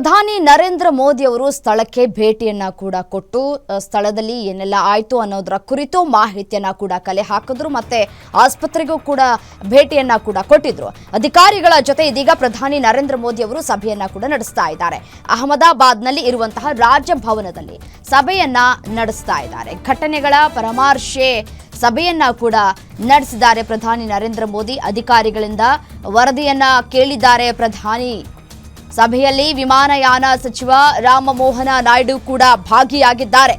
ಪ್ರಧಾನಿ ನರೇಂದ್ರ ಮೋದಿ ಅವರು ಸ್ಥಳಕ್ಕೆ ಭೇಟಿಯನ್ನ ಕೂಡ ಕೊಟ್ಟು ಸ್ಥಳದಲ್ಲಿ ಏನೆಲ್ಲ ಆಯಿತು ಅನ್ನೋದರ ಕುರಿತು ಮಾಹಿತಿಯನ್ನ ಕೂಡ ಕಲೆ ಹಾಕಿದ್ರು ಮತ್ತೆ ಆಸ್ಪತ್ರೆಗೂ ಕೂಡ ಭೇಟಿಯನ್ನ ಕೂಡ ಕೊಟ್ಟಿದ್ರು. ಅಧಿಕಾರಿಗಳ ಜೊತೆ ಇದೀಗ ಪ್ರಧಾನಿ ನರೇಂದ್ರ ಮೋದಿ ಅವರು ಸಭೆಯನ್ನ ಕೂಡ ನಡೆಸ್ತಾ ಇದ್ದಾರೆ. ಅಹಮದಾಬಾದ್ನಲ್ಲಿ ಇರುವಂತಹ ರಾಜಭವನದಲ್ಲಿ ಸಭೆಯನ್ನ ನಡೆಸ್ತಾ ಇದ್ದಾರೆ. ಘಟನೆಗಳ ಪರಾಮರ್ಶೆ ಸಭೆಯನ್ನ ಕೂಡ ನಡೆಸಿದ್ದಾರೆ ಪ್ರಧಾನಿ ನರೇಂದ್ರ ಮೋದಿ. ಅಧಿಕಾರಿಗಳಿಂದ ವರದಿಯನ್ನ ಕೇಳಿದ್ದಾರೆ ಪ್ರಧಾನಿ ಸಭೆಯಲ್ಲಿ ವಿಮಾನಯಾನ ಸಚಿವ ರಾಮಮೋಹನ ನಾಯ್ಡು ಕೂಡ ಭಾಗಿಯಾಗಿದ್ದಾರೆ.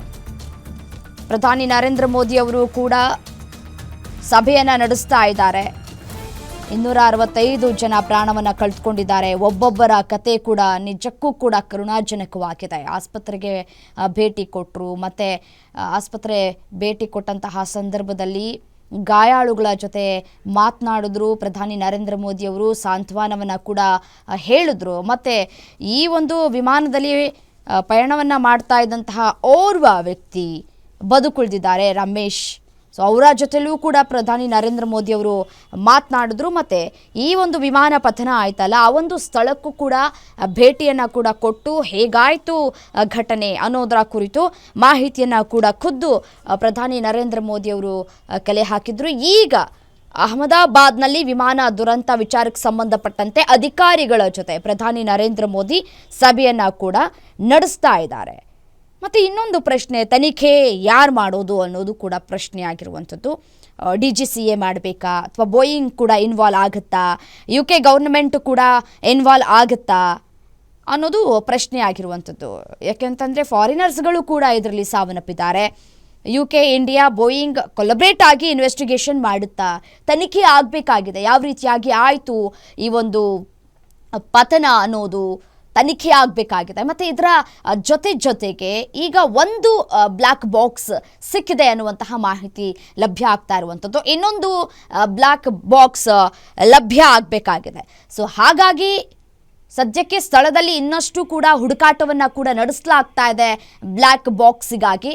ಪ್ರಧಾನಿ ನರೇಂದ್ರ ಮೋದಿ ಅವರು ಕೂಡ ಸಭೆಯನ್ನು ನಡೆಸ್ತಾ ಇದ್ದಾರೆ. ಇನ್ನೂರ ಅರವತ್ತೈದು ಜನ ಪ್ರಾಣವನ್ನು ಕಳೆದುಕೊಂಡಿದ್ದಾರೆ ಒಬ್ಬೊಬ್ಬರ ಕತೆ ಕೂಡ ನಿಜಕ್ಕೂ ಕೂಡ ಕರುಣಾಜನಕವಾಗಿದೆ. ಆಸ್ಪತ್ರೆಗೆ ಭೇಟಿ ಕೊಟ್ಟರು ಮತ್ತು ಆಸ್ಪತ್ರೆ ಭೇಟಿ ಕೊಟ್ಟಂತಹ ಸಂದರ್ಭದಲ್ಲಿ ಗಾಯಾಳುಗಳ ಜೊತೆ ಮಾತನಾಡಿದ್ರು. ಪ್ರಧಾನಿ ನರೇಂದ್ರ ಮೋದಿ ಅವರು ಸಾಂತ್ವನವನ್ನು ಕೂಡ ಹೇಳಿದ್ರು. ಮತ್ತು ಈ ಒಂದು ವಿಮಾನದಲ್ಲಿ ಪಯಣವನ್ನ ಮಾಡ್ತಾ ಇದ್ದಂತಹ ಓರ್ವ ವ್ಯಕ್ತಿ ಬದುಕುಳಿದಿದ್ದಾರೆ, ರಮೇಶ್. ಸೊ ಅವರ ಜೊತೆಲೂ ಕೂಡ ಪ್ರಧಾನಿ ನರೇಂದ್ರ ಮೋದಿ ಅವರು ಮಾತನಾಡಿದ್ರು ಮತ್ತು ಈ ಒಂದು ವಿಮಾನ ಪತನ ಆಯ್ತಲ್ಲ, ಆ ಒಂದು ಸ್ಥಳಕ್ಕೂ ಕೂಡ ಭೇಟಿಯನ್ನು ಕೂಡ ಕೊಟ್ಟು ಹೇಗಾಯಿತು ಘಟನೆ ಅನ್ನೋದರ ಕುರಿತು ಮಾಹಿತಿಯನ್ನು ಕೂಡ ಖುದ್ದು ಪ್ರಧಾನಿ ನರೇಂದ್ರ ಮೋದಿ ಅವರು ಕಲೆ ಹಾಕಿದ್ರು. ಈಗ ಅಹಮದಾಬಾದ್ನಲ್ಲಿ ವಿಮಾನ ದುರಂತ ವಿಚಾರಕ್ಕೆ ಸಂಬಂಧಪಟ್ಟಂತೆ ಅಧಿಕಾರಿಗಳ ಜೊತೆ ಪ್ರಧಾನಿ ನರೇಂದ್ರ ಮೋದಿ ಸಭೆಯನ್ನು ಕೂಡ ನಡೆಸ್ತಾ ಇದ್ದಾರೆ. ಮತ್ತು ಇನ್ನೊಂದು ಪ್ರಶ್ನೆ, ತನಿಖೆ ಯಾರು ಮಾಡೋದು ಅನ್ನೋದು ಕೂಡ ಪ್ರಶ್ನೆ ಆಗಿರುವಂಥದ್ದು. ಡಿ ಜಿ ಸಿ ಎ ಮಾಡಬೇಕಾ? ಅಥವಾ ಬೋಯಿಂಗ್ ಕೂಡ ಇನ್ವಾಲ್ವ್ ಆಗುತ್ತಾ? ಯು ಕೆ ಗೌರ್ಮೆಂಟ್ ಕೂಡ ಇನ್ವಾಲ್ವ್ ಆಗುತ್ತಾ? ಅನ್ನೋದು ಪ್ರಶ್ನೆ ಆಗಿರುವಂಥದ್ದು. ಯಾಕೆಂತಂದರೆ ಫಾರಿನರ್ಸ್ಗಳು ಕೂಡ ಇದರಲ್ಲಿ ಸಾವನ್ನಪ್ಪಿದ್ದಾರೆ. U K, India, Boeing collaborate ಆಗಿ ಇನ್ವೆಸ್ಟಿಗೇಷನ್ ಮಾಡುತ್ತಾ? ತನಿಖೆ ಆಗಬೇಕಾಗಿದೆ. ಯಾವ ರೀತಿಯಾಗಿ ಆಯಿತು ಈ ಒಂದು ಪತನ ಅನ್ನೋದು? ತನಿಖೆ ಆಗಬೇಕಾಗಿದೆ ಮತ್ತು ಇದರ ಜೊತೆ ಜೊತೆಗೆ ಈಗ ಒಂದು ಬ್ಲ್ಯಾಕ್ ಬಾಕ್ಸ್ ಸಿಕ್ಕಿದೆ ಅನ್ನುವಂತಹ ಮಾಹಿತಿ ಲಭ್ಯ ಆಗ್ತಾ ಇರುವಂಥದ್ದು. ಇನ್ನೊಂದು ಬ್ಲ್ಯಾಕ್ ಬಾಕ್ಸ್ ಲಭ್ಯ ಆಗಬೇಕಾಗಿದೆ. ಸೊ ಹಾಗಾಗಿ ಸದ್ಯಕ್ಕೆ ಸ್ಥಳದಲ್ಲಿ ಇನ್ನಷ್ಟು ಕೂಡ ಹುಡುಕಾಟವನ್ನು ಕೂಡ ನಡೆಸಲಾಗ್ತಾ ಇದೆ. ಬ್ಲ್ಯಾಕ್ ಬಾಕ್ಸಿಗಾಗಿ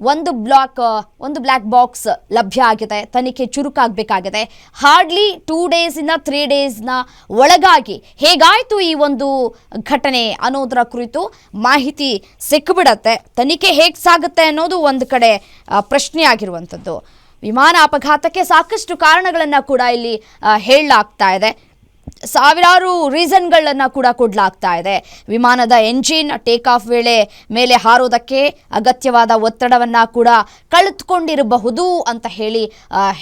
ಒಂದು ಬ್ಲಾಕ್ ಒಂದು ಬ್ಲ್ಯಾಕ್ ಬಾಕ್ಸ್ ಲಭ್ಯ ಆಗಿದೆ. ತನಿಖೆ ಚುರುಕಾಗಬೇಕಾಗಿದೆ. ಹಾರ್ಡ್ಲಿ ಟೂ ಡೇಸಿಂದ ತ್ರೀ ಡೇಸ್ನ ಒಳಗಾಗಿ ಹೇಗಾಯಿತು ಈ ಒಂದು ಘಟನೆ ಅನ್ನೋದರ ಕುರಿತು ಮಾಹಿತಿ ಸಿಕ್ಕಿಬಿಡತ್ತೆ ತನಿಖೆ ಹೇಗೆ ಸಾಗುತ್ತೆ ಅನ್ನೋದು ಒಂದು ಕಡೆ ಆ, ಪ್ರಶ್ನೆ ಆಗಿರುವಂಥದ್ದು. ವಿಮಾನ ಅಪಘಾತಕ್ಕೆ ಸಾಕಷ್ಟು ಕಾರಣಗಳನ್ನು ಕೂಡ ಇಲ್ಲಿ ಹೇಳಲಾಗ್ತಾ ಇದೆ. ಸಾವಿರಾರು ರೀಸನ್ಗಳನ್ನು ಕೂಡ ಕೊಡಲಾಗ್ತಾ ಇದೆ. ವಿಮಾನದ ಎಂಜಿನ್ ಟೇಕ್ ಆಫ್ ವೇಳೆ ಮೇಲೆ ಹಾರೋದಕ್ಕೆ ಅಗತ್ಯವಾದ ಒತ್ತಡವನ್ನು ಕೂಡ ಕಳೆದುಕೊಂಡಿರಬಹುದು ಅಂತ ಹೇಳಿ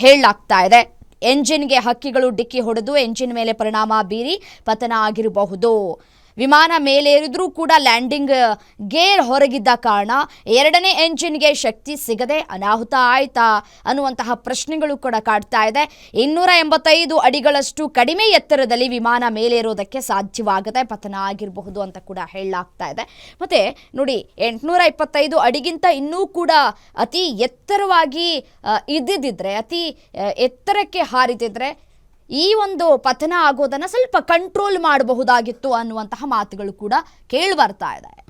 ಹೇಳಲಾಗ್ತಾ ಇದೆ. ಎಂಜಿನ್ಗೆ ಹಕ್ಕಿಗಳು ಡಿಕ್ಕಿ ಹೊಡೆದು ಎಂಜಿನ್ ಮೇಲೆ ಪರಿಣಾಮ ಬೀರಿ ಪತನ ಆಗಿರಬಹುದು. ವಿಮಾನ ಮೇಲೇರಿದ್ರೂ ಕೂಡ ಲ್ಯಾಂಡಿಂಗ್ ಗೇರ್ ಹೊರಗಿದ್ದ ಕಾರಣ ಎರಡನೇ ಎಂಜಿನ್ಗೆ ಶಕ್ತಿ ಸಿಗದೆ ಅನಾಹುತ ಆಯ್ತಾ ಅನ್ನುವಂತಹ ಪ್ರಶ್ನೆಗಳು ಕೂಡ ಕಾಡ್ತಾ ಇದೆ. ಇನ್ನೂರ ಎಂಬತ್ತೈದು ಅಡಿಗಳಷ್ಟು ಕಡಿಮೆ ಎತ್ತರದಲ್ಲಿ ವಿಮಾನ ಮೇಲೇರೋದಕ್ಕೆ ಸಾಧ್ಯವಾಗದೆ ಪತನ ಆಗಿರಬಹುದು ಅಂತ ಕೂಡ ಹೇಳಲಾಗ್ತಾ ಇದೆ. ಮತ್ತೆ ನೋಡಿ, ಎಂಟುನೂರ ಇಪ್ಪತ್ತೈದು ಅಡಿಗಿಂತ ಇನ್ನೂ ಕೂಡ ಅತಿ ಎತ್ತರವಾಗಿ ಇದ್ದಿದ್ದರೆ ಅತಿ ಎತ್ತರಕ್ಕೆ ಹಾರಿದಿದ್ರೆ ಈ ಒಂದು ಪತನ ಆಗೋದನ್ನು ಸ್ವಲ್ಪ ಕಂಟ್ರೋಲ್ ಮಾಡಬಹುದಾಗಿತ್ತು ಅನ್ನುವಂತಹ ಮಾತುಗಳು ಕೂಡ ಕೇಳಿ ಬರ್ತಾ ಇದೆ.